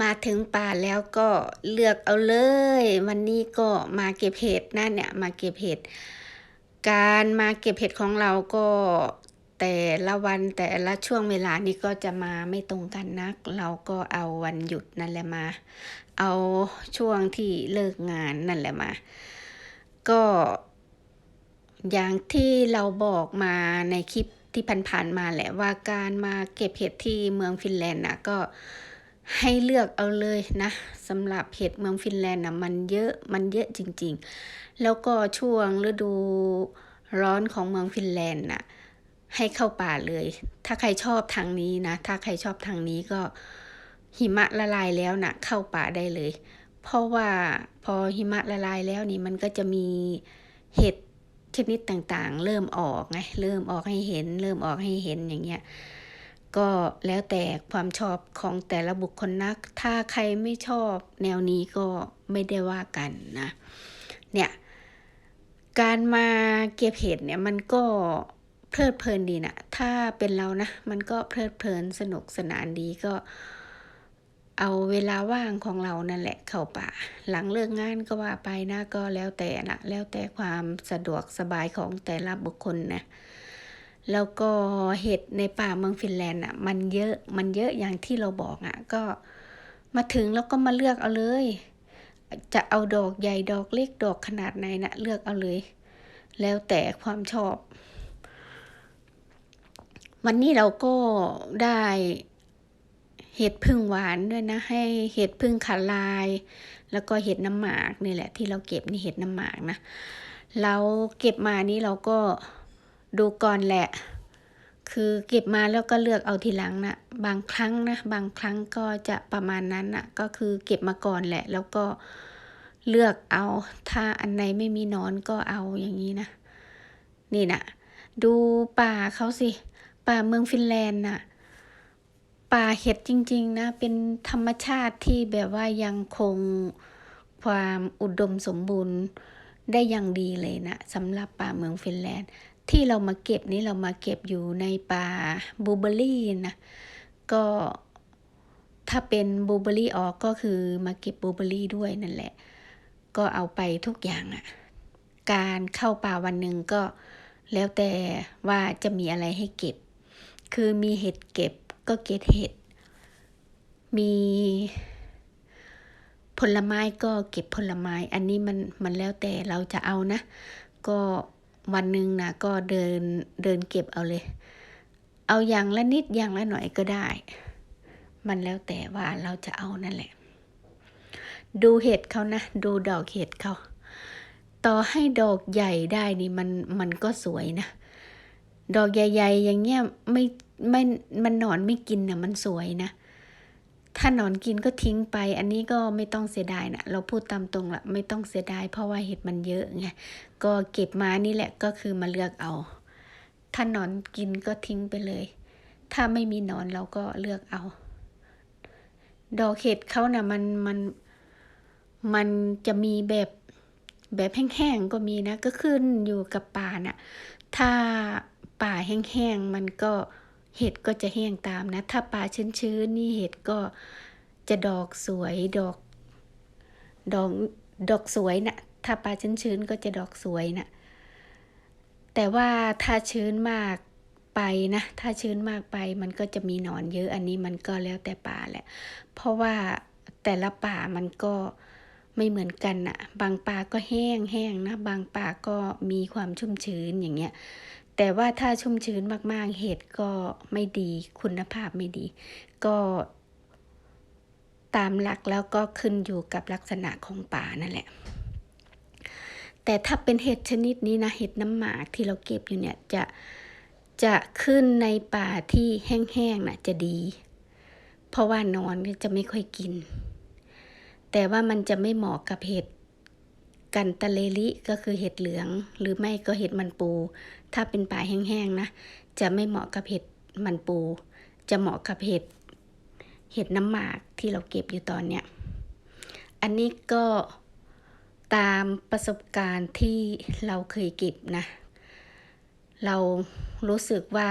มาถึงป่าแล้วก็เลือกเอาเลย วันนี้ก็มาเก็บเห็ดนั่นเนี่ยมาเก็บเห็ด การมาเก็บเห็ดของเราก็แต่ละวันแต่ละช่วงเวลานี้ก็จะมาไม่ตรงกันนัก เราก็เอาวันหยุดนั่นแหละมา เอาช่วงที่เลิกงานนั่นแหละมา ก็อย่างที่เราบอกมาในคลิปที่ผ่านๆมาแหละว่าการมาเก็บเห็ดที่เมืองฟินแลนด์นะก็ ให้เลือกเอาเลยนะสำหรับเห็ดเมืองฟินแลนด์นะมันเยอะมันเยอะจริง ๆ แล้วก็ช่วงฤดูร้อนของเมืองฟินแลนด์นะให้เข้าป่าเลย ถ้าใครชอบทางนี้นะ ถ้าใครชอบทางนี้ก็หิมะละลายแล้วนะเข้าป่าได้เลย เพราะว่าพอหิมะละลายแล้วนี่มันก็จะมีเห็ดชนิดต่างๆ เริ่มออกไงเริ่มออกให้เห็น เริ่มออกให้เห็นอย่างเงี้ย ก็แล้วแต่ความชอบของแต่ละบุคคลนัก ถ้าใครไม่ชอบแนวนี้ก็ไม่ได้ว่ากันนะ เนี่ย การมาเก็บเห็ดเนี่ยมันก็เพลิดเพลินดีนะ ถ้าเป็นเรานะ มันก็เพลิดเพลินสนุกสนานดีก็ เอาเวลาว่างของเรานั่นแหละเข้าป่า หลังเลิกงานก็ว่าไปนะก็แล้วแต่นะแล้วแต่ความสะดวกสบายของแต่ละบุคคลนะ แล้วก็เห็ดในป่าเมืองฟินแลนด์อะ มันเยอะมันเยอะอย่างที่เราบอกอะ ก็มาถึงแล้วก็มาเลือกเอาเลย จะเอาดอกใหญ่ดอกเล็กดอกขนาดไหนนะเลือกเอาเลย แล้วแต่ความชอบ วันนี้เราก็ได้เห็ดพึ่งหวานด้วยนะ ให้เห็ดพึ่งขาลาย แล้วก็เห็ดน้ำหมากนี่แหละ ที่เราเก็บนี่เห็ดน้ำหมากนะเราเก็บมานี้เราก็ ดูก่อนแหละ คือเก็บมาแล้วก็เลือกเอาทีหลังนะบางครั้งนะบางครั้งก็จะประมาณนั้นนะก็คือเก็บมาก่อนแหละ แล้วก็เลือกเอาถ้าอันไหนไม่มีนอนก็เอาอย่างนี้นะนี่นะดูป่าเขาสิ ป่าเมืองฟินแลนด์น่ะป่าเห็ดจริง ๆ นะ เป็นธรรมชาติที่แบบว่ายังคงความอุดมสมบูรณ์ได้อย่างดีเลยนะสำหรับป่าเมืองฟินแลนด์ ที่เรามาเก็บนี้เรามาเก็บอยู่ในป่าบูเบอรี่นะก็ถ้าเป็นบูเบอรี่ออกก็คือมาเก็บบูเบอรี่ด้วยนั่นแหละ ก็เอาไปทุกอย่างอะ่ะการเข้าป่าวันหนึ่งก็แล้วแต่ว่าจะมีอะไรให้เก็บ คือมีเห็ดเก็บก็เก็บเห็ด มีผลไม้ก็เก็บผลไม้ อันนี้มันมันแล้วแต่เราจะเอานะ ก็ วันหนึ่งนะก็เดินเดินเก็บเอาเลย เอาอย่างละนิดอย่างละหน่อยก็ได้ มันแล้วแต่ว่าเราจะเอานั่นแหละ ดูเห็ดเขานะ ดูดอกเห็ดเขา ต่อให้ดอกใหญ่ได้นี่มันมันก็สวยนะ ดอกใหญ่ ๆ อย่างเงี้ยไม่ไม่มันหนอนไม่กินนะมันสวยนะ ถ้าหนอนกินก็ทิ้งไป อันนี้ก็ไม่ต้องเสียดายนะเราพูดตามตรงละไม่ต้องเสียดายเพราะว่าเห็ดมันเยอะไงก็เก็บมานี่แหละก็คือมาเลือกเอา ถ้าหนอนกินก็ทิ้งไปเลย ถ้าไม่มีหนอนเราก็เลือกเอา ดอกเห็ดเขานะ่ะมันมันมันจะมีแบบแบบแห้งๆก็มีนะ ก็ขึ้นอยู่กับป่านะ่ะ ถ้าป่าแห้งๆมันก็ เห็ดก็จะแห้งตามนะ ถ้าป่าชื้นๆนี่เห็ดก็จะดอกสวยดอก ดอกดอกสวยนะ่ะถ้าป่าชื้นๆก็จะดอกสวยนะ่ะแต่ว่าถ้าชื้นมากไปนะ ถ้าชื้นมากไปมันก็จะมีหนอนเยอะ อันนี้มันก็แล้วแต่ป่าแหละ เพราะว่าแต่ละป่ามันก็ไม่เหมือนกันนะบางป่าก็แห้งแห้งนะ บางป่าก็มีความชุ่มชื้นอย่างเงี้ย แต่ว่าถ้าชุ่มชื้นมากๆ เห็ดก็ไม่ดีคุณภาพไม่ดี ก็ตามหลักแล้วก็ขึ้นอยู่กับลักษณะของป่านั่นแหละ แต่ถ้าเป็นเห็ดชนิดนี้นะเห็ดน้ำหมากที่เราเก็บอยู่เนี่ยจะจะขึ้นในป่าที่แห้งๆนะ่ะจะดี เพราะว่านอนจะไม่ค่อยกิน แต่ว่ามันจะไม่เหมาะกับเห็ด กันตะเลลิก็คือเห็ดเหลือง หรือไม่ก็เห็ดมันปู ถ้าเป็นป่าแห้งๆนะ จะไม่เหมาะกับเห็ดมันปู จะเหมาะกับเห็ดเห็ดน้ำหมากที่เราเก็บอยู่ตอนเนี้ย อันนี้ก็ตามประสบการณ์ที่เราเคยเก็บนะ เรารู้สึกว่า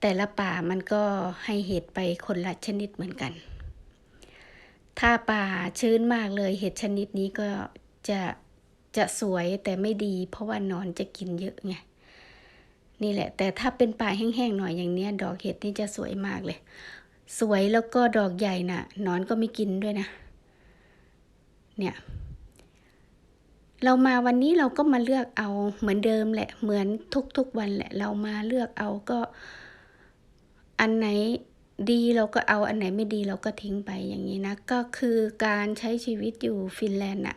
แต่ละป่ามันก็ให้เห็ดไปคนละชนิดเหมือนกัน ถ้าป่าชื้นมากเลยเห็ดชนิดนี้ก็ จะจะสวยแต่ไม่ดี เพราะว่านอนจะกินเยอะไงนี่แหละ แต่ถ้าเป็นป่าแห้งๆหน่อยอย่างเนี้ย ดอกเห็ดนี่จะสวยมากเลย สวยแล้วก็ดอกใหญ่น่ะนอนก็ไม่กินด้วยนะ เนี่ย เรามาวันนี้เราก็มาเลือกเอาเหมือนเดิมแหละ เหมือนทุกๆวันแหละ เรามาเลือกเอาก็ อันไหนดีเราก็เอาอันไหนไม่ดีเราก็ทิ้งไปอย่างนี้นะ ก็คือการใช้ชีวิตอยู่ฟินแลนด์น่ะ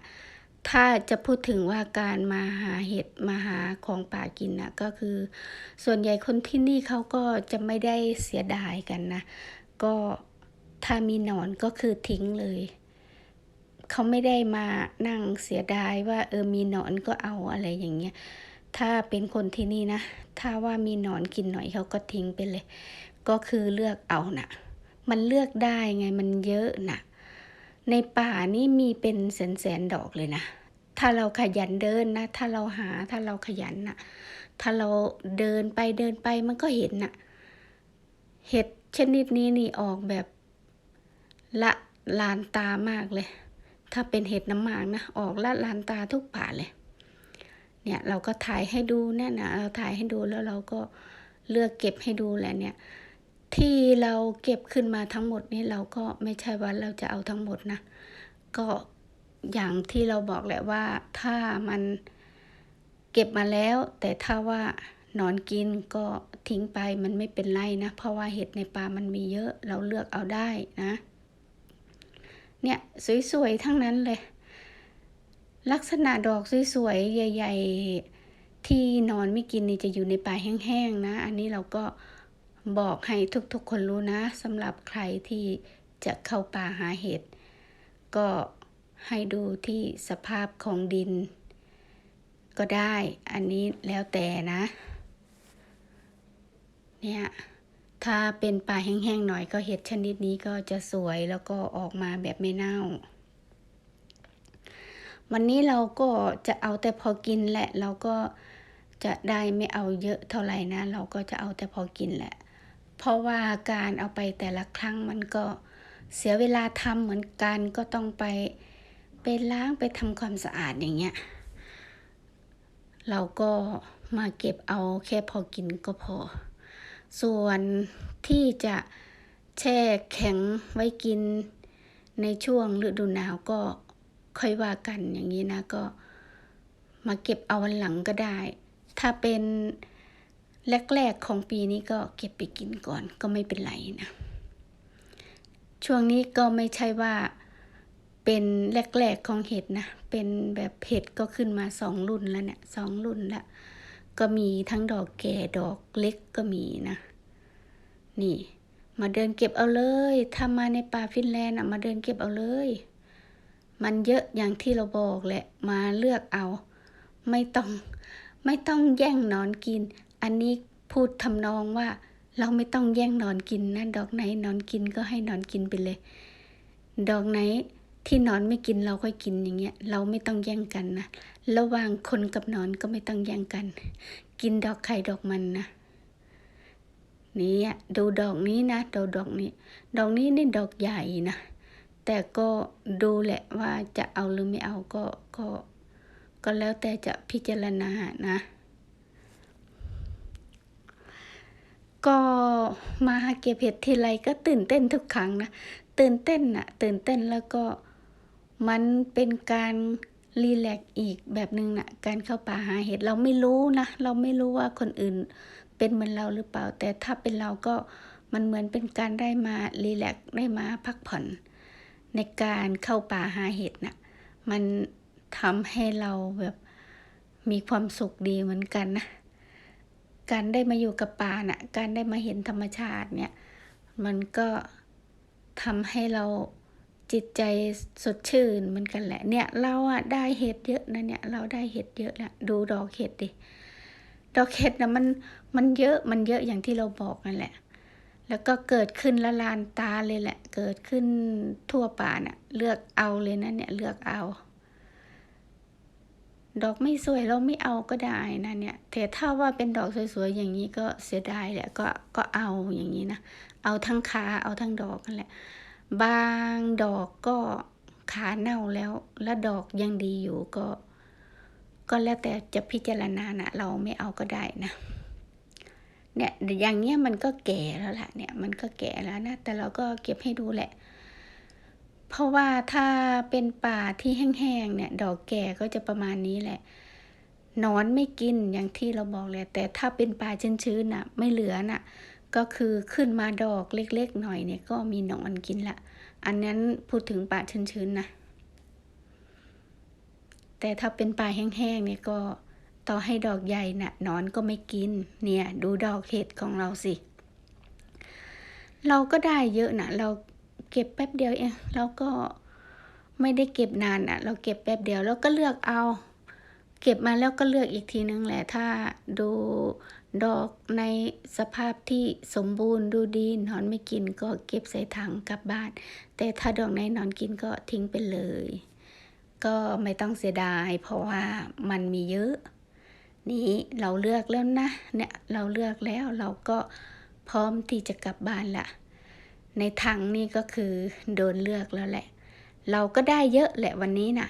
ถ้าจะพูดถึงว่าการมาหาเห็ดมาหาของป่ากินนะก็คือ ส่วนใหญ่คนที่นี่เขาก็จะไม่ได้เสียดายกันนะ ก็ถ้ามีหนอนก็คือทิ้งเลย เขาไม่ได้มานั่งเสียดายว่าเออมีหนอนก็เอาอะไรอย่างเงี้ยถ้าเป็นคนที่นี่นะ ถ้าว่ามีหนอนกินหน่อยเขาก็ทิ้งไปเลย ก็คือเลือกเอานะ่ะ มันเลือกได้ไงมันเยอะนะ่ะ ในป่านี่มีเป็นแสนแสนๆดอกเลยนะ ถ้าเราขยันเดินนะ ถ้าเราหา ถ้าเราขยันนะ่ะถ้าเราเดินไปเดินไปมันก็เห็นน่ะ เห็ดชนิดนี้นี่ออกแบบละลานตามากเลย ถ้าเป็นเห็ดน้ำหมากนะ ออกละลานตาทุกป่าเลย เนี่ยเราก็ถ่ายให้ดูเนี่ยนะเราถ่ายให้ดูแล้วเราก็เลือกเก็บให้ดูแหละเนี่ย ที่เราเก็บขึ้นมาทั้งหมดนี่เราก็ไม่ใช่ว่าเราจะเอาทั้งหมดนะ ก็อย่างที่เราบอกแหละว่าถ้ามันเก็บมาแล้ว แต่ถ้าว่านอนกินก็ทิ้งไปมันไม่เป็นไรนะ เพราะว่าเห็ดในป่ามันมีเยอะเราเลือกเอาได้นะ เนี่ยสวยๆทั้งนั้นเลย ลักษณะดอกสวยๆใหญ่ ๆ ที่นอนไม่กินนี่จะอยู่ในป่าแห้งๆนะ อันนี้เราก็ บอกให้ทุกๆคนรู้นะสำหรับใครที่จะเข้าป่าหาเห็ดก็ให้ดูที่สภาพของดิน ก็ได้อันนี้แล้วแต่นะ เนี่ยถ้าเป็นป่าแห้งๆหน่อยก็เห็ดชนิดนี้ก็จะสวยแล้วก็ออกมาแบบไม่เน่า วันนี้เราก็จะเอาแต่พอกินแหละ เราก็จะได้ไม่เอาเยอะเท่าไหร่นะ เราก็จะเอาแต่พอกินแหละ เพราะว่าการเอาไปแต่ละครั้งมันก็เสียเวลาทำเหมือนกันก็ต้องไปไปล้างไปทำความสะอาดอย่างเงี้ย เราก็มาเก็บเอาแค่พอกินก็พอ ส่วนที่จะแช่แข็งไว้กินในช่วงฤดูหนาวก็ค่อยว่ากันอย่างนี้นะก็มาเก็บเอาวันหลังก็ได้ ถ้าเป็น แรกๆของปีนี้ก็เก็บไปกินก่อนก็ไม่เป็นไรนะ ช่วงนี้ก็ไม่ใช่ว่าเป็นแรกๆของเห็ดนะ เป็นแบบเห็ดก็ขึ้นมาสองรุ่นแล้วเนี่ยสองรุ่นล้วก็มีทั้งดอกแก่ดอกเล็กก็มีนะ นี่ มาเดินเก็บเอาเลย ถ้ามาในป่าฟินแลนด์อะมาเดินเก็บเอาเลย มันเยอะอย่างที่เราบอกแหละ มาเลือกเอา ไม่ต้องไม่ต้องแย่งนอนกิน อันนี้พูดทำนองว่า เราไม่ต้องแย่งนอนกินนะดอกไหนนอนกินก็ให้นอนกินไปเลย ดอกไหนที่นอนไม่กินเราค่อยกินอย่างเงี้ย เราไม่ต้องแย่งกันนะระหว่างคนกับนอนก็ไม่ต้องแย่งกัน กินดอกไข่ดอกมันนะนี่อะดูดอกนี้นะดูดอกนี้ ดอกนี้นี่ดอกใหญ่นะแต่ก็ดูแหละว่าจะเอาหรือไม่เอาก็ก็ ก็แล้วแต่จะพิจารณานะ ก็มาหาเก็บเห็ดทีไรก็ตื่นเต้นทุกครั้งนะ ตื่นเต้นอะตื่นเต้นแล้วก็มันเป็นการรีแลกซ์อีกแบบหนึ่งนะการเข้าป่าหาเห็ดเราไม่รู้นะ เราไม่รู้ว่าคนอื่นเป็นเหมือนเราหรือเปล่า แต่ถ้าเป็นเราก็มันเหมือนเป็นการได้มารีแลกซ์ได้มาพักผ่อน ในการเข้าป่าหาเห็ดนะมันทำให้เราแบบมีความสุขดีเหมือนกันนะ การได้มาอยู่กับป่านะ่ะ การได้มาเห็นธรรมชาติเนี่ย มันก็ทำให้เราจิตใจสดชื่นเหมือนกันแหละ เนี่ยเราอะได้เห็ดเยอะนะเนี่ย เราได้เห็ดเยอะแล้วดูดอกเห็ดดิ ดอกเห็ดนะมันมันเยอะมันเยอะอย่างที่เราบอกนั่นแหละ แล้วก็เกิดขึ้นละลานตาเลยแหละ เกิดขึ้นทั่วป่าน่ะ เลือกเอาเลยนะเนี่ยเลือกเอา ดอกไม่สวยเราไม่เอาก็ได้นะเนี่ยแต่ถ้าว่าเป็นดอกสวยๆอย่างนี้ก็เสียดายแหละก็ก็เอาอย่างนี้นะ เอาทั้งขาเอาทั้งดอกนั่นแหละ บางดอกก็ขาเน่าแล้ว แล้วดอกยังดีอยู่ก็ ก็แล้วแต่จะพิจารณานะเราไม่เอาก็ได้นะ เนี่ยอย่างเงี้ยมันก็แก่แล้วล่ะเนี่ย มันก็แก่แล้วนะแต่เราก็เก็บให้ดูแหละ เพราะว่าถ้าเป็นป่าที่แห้งๆเนี่ย ดอกแก่ก็จะประมาณนี้แหละนอนไม่กินอย่างที่เราบอกเลยแต่ถ้าเป็นป่าชื้นๆน่ะ ไม่เหลือน่ะ ก็คือขึ้นมาดอกเล็กๆหน่อยเนี่ย ก็มีหนอนกินละ อันนั้นพูดถึงป่าชื้นๆนะแต่ถ้าเป็นป่าแห้งๆเนี่ยก็ต่อให้ดอกใหญ่น่ะนอนก็ไม่กิน เนี่ย ดูดอกเห็ดของเราสิ เราก็ได้เยอะนะเรา เก็บแป๊บเดียวเองเราก็ไม่ได้เก็บนานอะ เราเก็บแป๊บเดียวแล้วก็เลือกเอา เก็บมาแล้วก็เลือกอีกทีนึงแหละ ถ้าดูดอกในสภาพที่สมบูรณ์ดูดีนอนไม่กินก็เก็บใส่ถังกลับบ้าน แต่ถ้าดอกไหนนอนกินก็ทิ้งไปเลย ก็ไม่ต้องเสียดาย เพราะว่ามันมีเยอะ นี่เราเลือกแล้วนะเนี่ยเราเลือกแล้วเราก็พร้อมที่จะกลับบ้านละ ในถังนี่ก็คือโดนเลือกแล้วแหละ เราก็ได้เยอะแหละวันนี้น่ะ